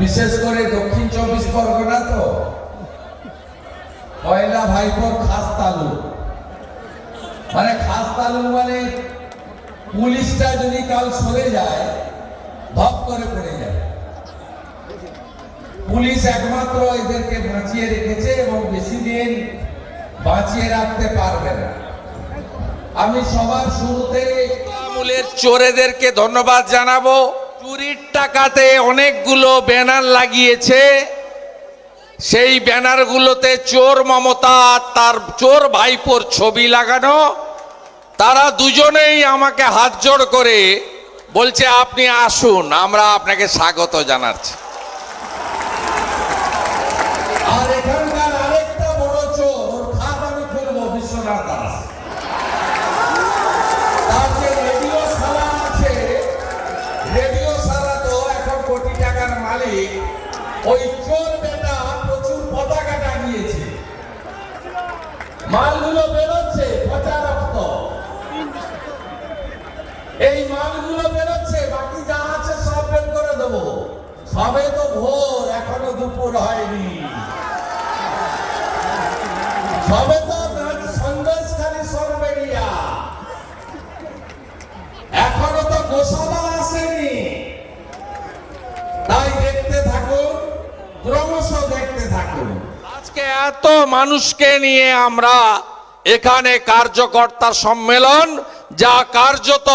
বিশেষ করে দক্ষিণ চব্বিশ পরগনা তো। পয়লা ভাইপোর খাস তালু মানে খাস তালু মানে পুলিশটা যদি কাল সরে যায়, ধপ করে পড়ে যায়। পুলিশ একমাত্র এদেরকে বাঁচিয়ে রেখেছে এবং বেশি দিন বাঁচিয়ে রাখতে পারবে না। আমি সবার শুরুতে তৃণমূলের চোরেদেরকে ধন্যবাদ জানাব। চুরির টাকাতে অনেকগুলো ব্যানার লাগিয়েছে। সেই ব্যানারগুলোতে চোর মমতা, তার চোর ভাইপোর ছবি লাগানো। তারা দুজনেই আমাকে হাত জোড় করে বলছে, আপনি আসুন, আমরা আপনাকে স্বাগত জানাচ্ছি। আর এখানকার টাকার মালিক ওই চোর বেটা প্রচুর পতাকা টাঙিয়েছে। মালগুলো বেরোচ্ছে পচা রক্ত। এই মালগুলো বেরোচ্ছে, বাকি যা আছে সব বের করে দেবো। সবে তো ভোর, এখনও দুপুর হয়নি। সবে তো ক্রমশ দেখতে থাকুন। আজকে এত মানুষকে নিয়ে আমরা এখানে কার্যকর্তার সম্মেলন, যা কার্যত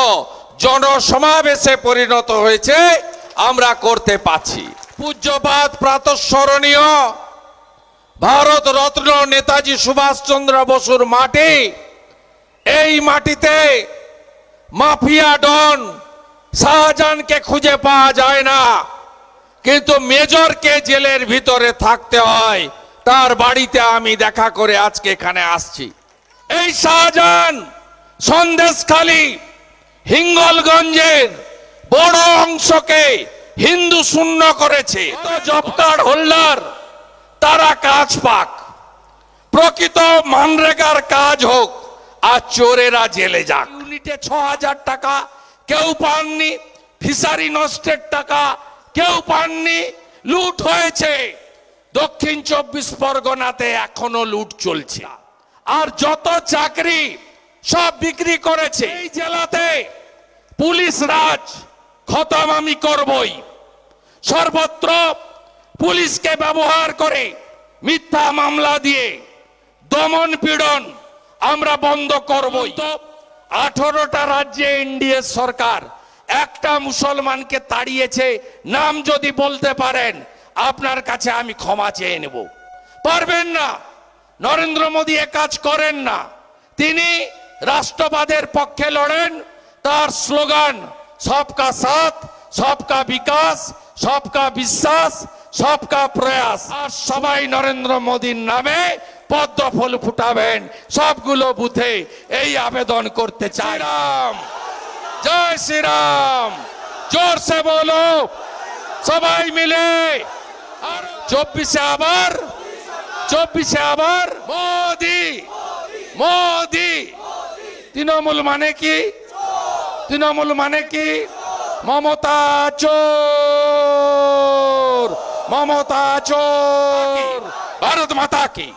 জনসমাবেশে পরিণত হয়েছে, আমরা করতে পাচ্ছি পূজ্যপাত প্রাতঃস্মরণীয়, ভারত রত্ন নেতাজি সুভাষচন্দ্র বসুর মাটি, এই মাটিতে মাফিয়া ডন শাহজাহানকে খুঁজে পাওয়া যায় না। কিন্তু মেজরকে জেলের ভিতরে থাকতে হয়? তার বাড়িতে আমি দেখা করে আজকে এখানে আসছি। এই শাহজাহান সন্দেশখালী হিঙ্গলগঞ্জের বড় অংশকে হিন্দু শূন্য করেছে। তো জব কার্ড হোল্ডার তারা কাজ পাক। প্রকৃত মানরেগার কাজ হোক, আর চোরেরা জেলে যাক। ইউনিটে ছ হাজার টাকা, কেউ পাননি, ফিশারি নষ্টের টাকা কেউ পাননি, লুট হয়েছে। দক্ষিণ চব্বিশ পরগনাতে এখনও লুট চলছে। আর যত চাকরি সব বিক্রি করেছে। এই জেলাতে পুলিশ রাজ খতম আমি করবই। সর্বত্র পুলিশকে ব্যবহার করে মিথ্যা মামলা দিয়ে দমন পীড়ন আমরা বন্ধ করবই। তো আঠারোটা রাজ্যে এনডিএ সরকার একটা মুসলমানকে তাড়িয়েছে, নাম যদি বলতে পারেন, আপনার কাছে আমি ক্ষমা চেয়ে নেব। পারবেন না। নরেন্দ্র মোদী এ কাজ করেন না। তিনি রাষ্ট্রবাদের পক্ষে লড়েন, তার স্লোগান, সবকা সাথ, সবকা বিকাশ, সবকা বিশ্বাস, সবকা প্রয়াস। আর সবাই নরেন্দ্র মোদীর নামে পদ্ম ফুল ফুটাবেন। সবগুলো বুথে এই আবেদন করতে চাই। রাম জয় শ্রীরাম। জোর সে বলো। সবাই মিলে চব্বিশে আবার চব্বিশে আবার মোদি মোদি। তৃণমূল মানে কি? তৃণমূল মানে কি? মমতা চোর মমতা চোর। ভারত মাতা কি?